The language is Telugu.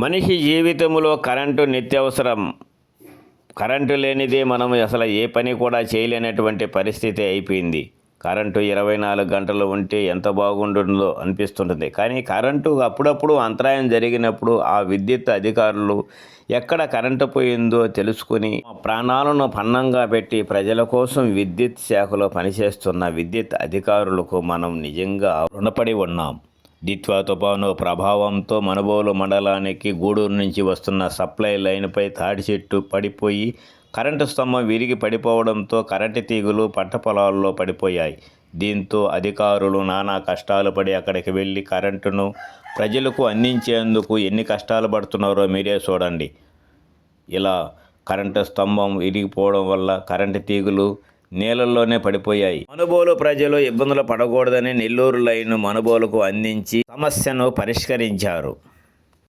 మనిషి జీవితంలో కరెంటు నిత్యవసరం. కరెంటు లేనిదే మనం అసలు ఏ పని కూడా చేయలేనటువంటి పరిస్థితి అయిపోయింది. కరెంటు ఇరవై నాలుగు గంటలు ఉంటే ఎంత బాగుంటుందో అనిపిస్తుంటుంది. కానీ కరెంటు అప్పుడప్పుడు అంతరాయం జరిగినప్పుడు ఆ విద్యుత్ అధికారులు ఎక్కడ కరెంటు పోయిందో తెలుసుకుని ప్రాణాలను పన్నంగా పెట్టి ప్రజల కోసం విద్యుత్ శాఖలో పనిచేస్తున్న విద్యుత్ అధికారులకు మనం నిజంగా రుణపడి ఉన్నాం. దిత్వా తుఫాను ప్రభావంతో మనుబోలు మండలానికి గూడూరు నుంచి వస్తున్న సప్లై లైన్పై తాడి చెట్టు పడిపోయి కరెంటు స్తంభం విరిగి పడిపోవడంతో కరెంటు తీగలు పంట పొలాల్లో పడిపోయాయి. దీంతో అధికారులు నానా కష్టాలు పడి అక్కడికి వెళ్ళి కరెంటును ప్రజలకు అందించేందుకు ఎన్ని కష్టాలు పడుతున్నారో మీరే చూడండి. ఇలా కరెంటు స్తంభం విరిగిపోవడం వల్ల కరెంటు తీగలు నీళ్ళల్లోనే పడిపోయాయి. మనుబోలు ప్రజలు ఇబ్బందులు పడకూడదని నెల్లూరు లైన్ మనుబోలుకు అందించి సమస్యను పరిష్కరించారు.